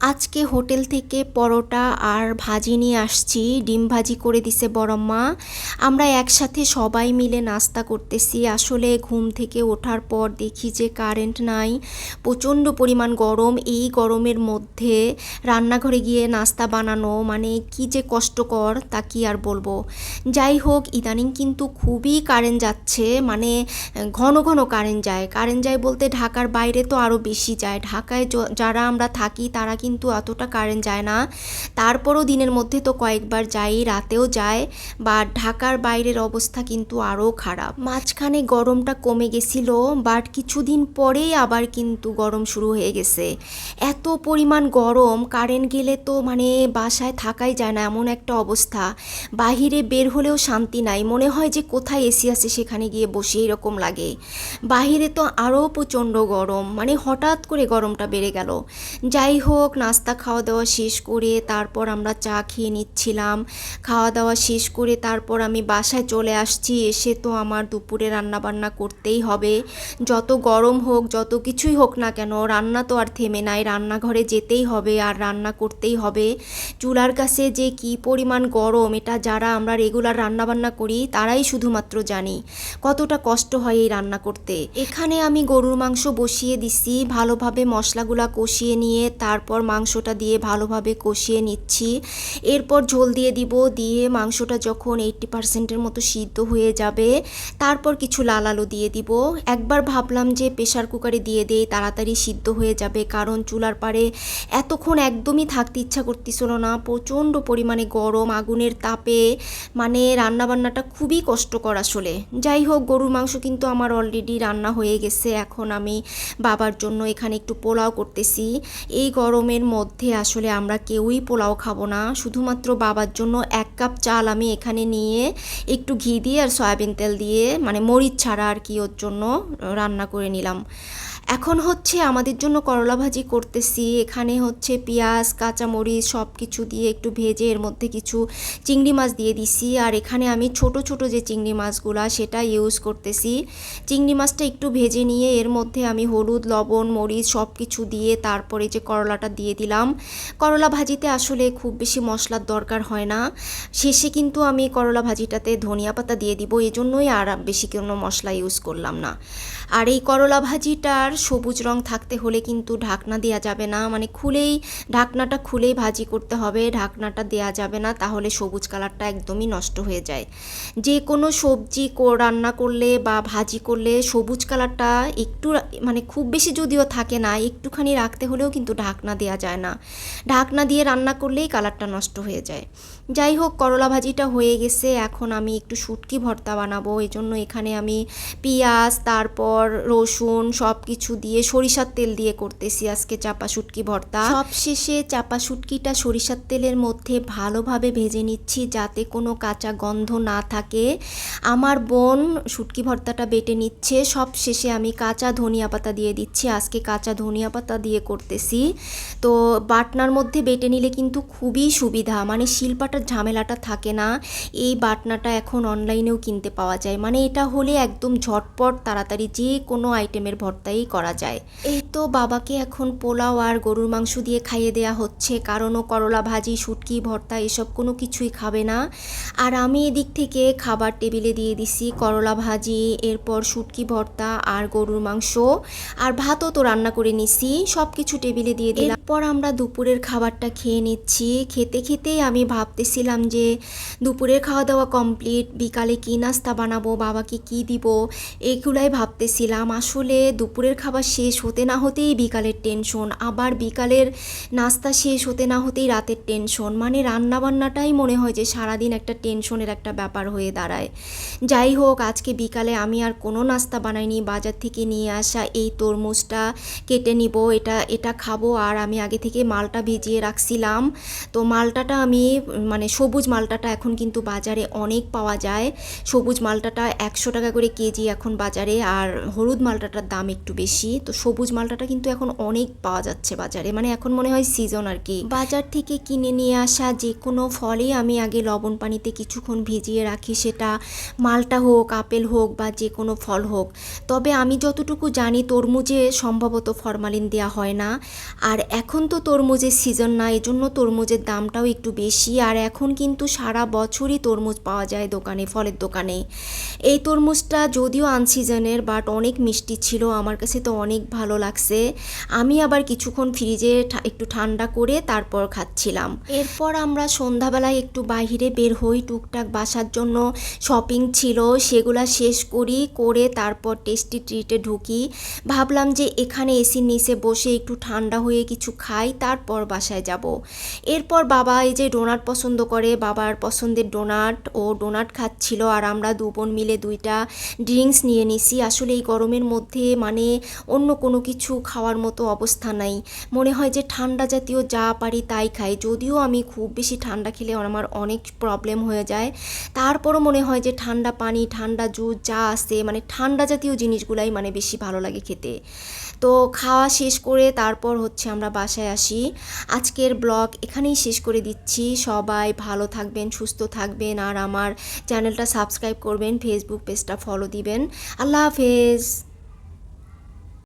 আজকে হোটেল থেকে পরোটা আর ভাজি নিয়ে আসছি। ডিম ভাজি করে দিছে বড়ম্মা। আমরা একসাথে সবাই মিলে নাস্তা করতেছি। আসলে ঘুম থেকে ওঠার পর দেখি যে কারেন্ট নাই। প্রচণ্ড পরিমাণ গরম। এই গরমের মধ্যে রান্নাঘরে গিয়ে নাস্তা বানানো মানে কি যে কষ্টকর, তা কি আর বলব। যাই হোক, ইদানিং কিন্তু খুবই কারেন্ট যাচ্ছে। মানে ঘন ঘন কারেন্ট যায়। কারেন্ট যায় বলতে ঢাকার বাইরে তো আরও বেশি যায়। ঢাকায় যারা আমরা থাকি তারা কিন্তু অতটা কারেন্ট যায় না। তারপরও দিনের মধ্যে তো কয়েকবার যাই রাতেও যায় বা ঢাকার বাইরের অবস্থা কিন্তু আরও খারাপ। মাঝখানে গরমটা কমে গেছিল বাট কিছুদিন পরেই আবার কিন্তু গরম শুরু হয়ে গেছে। এত পরিমাণ গরম কারেন্ট গেলে তো মানে বাসায় থাকাই যায় না, এমন একটা অবস্থা। বাহিরে বের হলেও শান্তি নাই, মনে হয় যে কোথায় এসি আছে সেখানে গিয়ে বসে এরকম লাগে। বাহিরে তো আরও প্রচণ্ড গরম মানে হঠাৎ করে গরমটা বেড়ে গেল। যাই হোক নাস্তা খাওয়া দাওয়া শেষ করে তারপর আমরা চা খেয়ে নিচ্ছিলাম। খাওয়া দাওয়া শেষ করে তারপর আমি বাসায় চলে আসছি। এসে তো আমার দুপুরে রান্না বান্না করতেই হবে। যত গরম হোক, যত কিছুই হোক না কেন, রান্না তো আর থেমে নাই। রান্নাঘরে যেতেই হবে আর রান্না করতেই হবে। চুলার কাছে যে কি পরিমাণ গরম, এটা যারা আমরা রেগুলার রান্না বান্না করি, তারাই শুধুমাত্র জানি কতটা কষ্ট হয় এই রান্না করতে। এখানে আমি গরুর মাংস বসিয়ে দিছি। ভালোভাবে মশলাগুলা কষিয়ে নিয়ে তারপর মাংসটা দিয়ে ভালোভাবে কষিয়ে নিচ্ছি। এরপর ঝোল দিয়ে দিব, দিয়ে মাংসটা যখন এইট্টি পার্সেন্টের মতো সিদ্ধ হয়ে যাবে, তারপর কিছু লাল আলু দিয়ে দিব। একবার ভাবলাম যে প্রেশার কুকারে দিয়ে দেই, তাড়াতাড়ি সিদ্ধ হয়ে যাবে, কারণ চুলার পাড়ে এতক্ষণ একদমই থাকতে ইচ্ছা করতেছিল না। প্রচণ্ড পরিমাণে গরম, আগুনের তাপে মানে রান্নাবান্নাটা খুবই কষ্টকর আসলে। যাই হোক, গরুর মাংস কিন্তু আমার অলরেডি রান্না হয়ে গেছে, এখন আমি বাবার জন্য এখানে একটু পোলাও করতেছি। এই গরমের মধ্যে আসলে আমরা কেউই পোলাও খাব না। শুধুমাত্র বাবার জন্য এক কাপ চাল আমি এখানে নিয়ে একটু ঘি দিয়ে আর সয়াবিন তেল দিয়ে মানে মরিচ ছাড়া আর কি ওর জন্য, রান্না করে নিলাম। এখন হচ্ছে আমাদের জন্য করলা ভাজি করতেছি। এখানে হচ্ছে পেঁয়াজ, কাঁচামরিচ সব কিছু দিয়ে একটু ভেজে এর মধ্যে কিছু চিংড়ি মাছ দিয়ে দিছি। আর এখানে আমি ছোট ছোট যে চিংড়ি মাছগুলা সেটা ইউজ করতেছি। চিংড়ি মাছটা একটু ভেজে নিয়ে এর মধ্যে আমি হলুদ, লবণ, মরিচ সব কিছু দিয়ে তারপরে যে করলাটা দিয়ে দিলাম। করলা ভাজিতে আসলে খুব বেশি মশলার দরকার হয় না। শেষে কিন্তু আমি করলা ভাজিটাতে ধনিয়া পাতা দিয়ে দিব। এজন্যই আর বেশি কোনো মশলা ইউজ করলাম না। আর এই করলা ভাজিটার সবুজ রং থাকতে হলে কিন্তু ঢাকনা দেওয়া যাবে না। মানে খুলেই, ঢাকনাটা খুলেই ভাজি করতে হবে, ঢাকনাটা দেওয়া যাবে না, তাহলে সবুজ কালারটা একদমই নষ্ট হয়ে যায়। যে কোনো সবজি রান্না করলে বা ভাজি করলে সবুজ কালারটা একটু মানে খুব বেশি যদিও থাকে না, একটুখানি রাখতে হলেও কিন্তু ঢাকনা দেওয়া যায় না। ঢাকনা দিয়ে রান্না করলেই কালারটা নষ্ট হয়ে যায়। যাই হোক, করলা ভাজিটা হয়ে গেছে, এখন আমি একটু শুটকি ভর্তা বানাবো। এই জন্য এখানে আমি পেঁয়াজ, তারপর রসুন সব কিছু দিয়ে সরিষার তেল দিয়ে করতেছি আজকে চাপা শুটকি ভর্তা। সব শেষে চাপা শুটকিটা সরিষার তেলের মধ্যে ভালোভাবে ভেজে নিচ্ছি যাতে কোনো কাঁচা গন্ধ না থাকে। আমার বোন শুটকি ভর্তাটা বেটে নিচ্ছে। সব শেষে আমি কাঁচা ধনিয়া পাতা দিয়ে দিচ্ছি। আজকে কাঁচা ধনিয়া পাতা দিয়ে করতেছি। তো বাটনার মধ্যে বেটে নিলে কিন্তু খুবই সুবিধা। মানে শিল্পাটার ঝামেলাটা থাকে না। এই বাটনাটা এখন অনলাইনেও কিনতে পাওয়া যায়। মানে এটা হলে একদম ঝটপট, তাড়াতাড়ি যে কোনো আইটেমের ভর্তাই করা যায়। এই তো বাবাকে এখন পোলাও আর গরুর মাংস দিয়ে খাইয়ে দেয়া হচ্ছে। কারণ ও করলা ভাজি, শুটকি, ভর্তা এসব কোনো কিছুই খাবে না। আর আমি এদিক থেকে খাবার টেবিলে দিয়ে দিছি করলা ভাজি, এরপর শুটকি, ভর্তা আর গরুর মাংস। আর ভাতও তো রান্না করে নিছি সব কিছু টেবিলে দিয়ে দিলাম। এরপর আমরা দুপুরের খাবারটা খেয়ে নিচ্ছি। খেতে খেতেই আমি ভাবতেছিলাম যে দুপুরের খাওয়া দাওয়া কমপ্লিট, বিকালে কী নাস্তা বানাবো, বাবাকে কি দিব, এগুলাই ভাবতেছিলাম। আসলে দুপুরের খাবার শেষ হতে না হতেই বিকালের টেনশন আবার বিকালের নাস্তা শেষ হতে না হতেই রাতের টেনশন মানে রান্না বান্নাটাই মনে হয় যে সারাদিন একটা টেনশনের একটা ব্যাপার হয়ে দাঁড়ায়। যাই হোক, আজকে বিকালে আমি আর কোনো নাস্তা বানাইনি। বাজার থেকে নিয়ে আসা এই তরমুজটা কেটে নিব। এটা এটা খাব। আর আমি আগে থেকে মালটা ভিজিয়ে রাখছিলাম। তো মালটাটা আমি মানে সবুজ মালটাটা এখন কিন্তু বাজারে অনেক পাওয়া যায়। সবুজ মালটাটা একশো টাকা করে কেজি এখন বাজারে। আর হলুদ মালটাটার দাম একটু বেশি। বেশি, তো সবুজ মালটাটা কিন্তু এখন অনেক পাওয়া যাচ্ছে বাজারে। মানে এখন মনে হয় সিজন আর কি। বাজার থেকে কিনে নিয়ে আসা যে কোনো ফলই আমি আগে লবণ পানিতে কিছুক্ষণ ভিজিয়ে রাখি, সেটা মালটা হোক, আপেল হোক বা যে কোনো ফল হোক। তবে আমি যতটুকু জানি তরমুজে সম্ভবত ফরমালিন দেওয়া হয় না। আর এখন তো তরমুজের সিজন না, এজন্য তরমুজের দামটাও একটু বেশি। আর এখন কিন্তু সারা বছরই তরমুজ পাওয়া যায় দোকানে, ফলের দোকানে। এই তরমুজটা যদিও আনসিজনের বাট অনেক মিষ্টি ছিল। আমার কাছে তো অনেক ভালো লাগছে। আমি আবার কিছুক্ষণ ফ্রিজে একটু ঠান্ডা করে তারপর খাচ্ছিলাম। এরপর আমরা সন্ধ্যাবেলায় একটু বাইরে বের হই, টুকটাক বাসার জন্য শপিং ছিল, সেগুলা শেষ করি, করে তারপর টেস্টি ট্রিটে ঢুকি। ভাবলাম যে এখানে এসির নিচে বসে একটু ঠান্ডা হয়ে কিছু খাই, তারপর বাসায় যাব। এরপর বাবা এই যে ডোনাট পছন্দ করে, বাবার পছন্দের ডোনাট ও ডোনাট খাচ্ছিল আর আমরা দু বোন মিলে দুইটা ড্রিঙ্কস নিয়ে নিছি। আসলে এই গরমের মধ্যে মানে অন্য কোনো কিছু খাওয়ার মতো অবস্থা নাই। মনে হয় যে ঠান্ডা জাতীয় যা পারি তাই খাই। যদিও আমি খুব বেশি ঠান্ডা খেলে আমার অনেক প্রবলেম হয়ে যায়। তারপরও মনে হয় যে ঠান্ডা পানি, ঠান্ডা জুস যা আছে মানে ঠান্ডা জাতীয় জিনিসগুলাই মানে বেশি ভালো লাগে খেতে। তো খাওয়া শেষ করে তারপর হচ্ছে আমরা বাসায় আসি। আজকের ব্লগ এখানেই শেষ করে দিচ্ছি। সবাই ভালো থাকবেন, সুস্থ থাকবেন, আর আমার চ্যানেলটা সাবস্ক্রাইব করবেন ফেসবুক পেজটা ফলো দিবেন। আল্লাহ হাফেজ।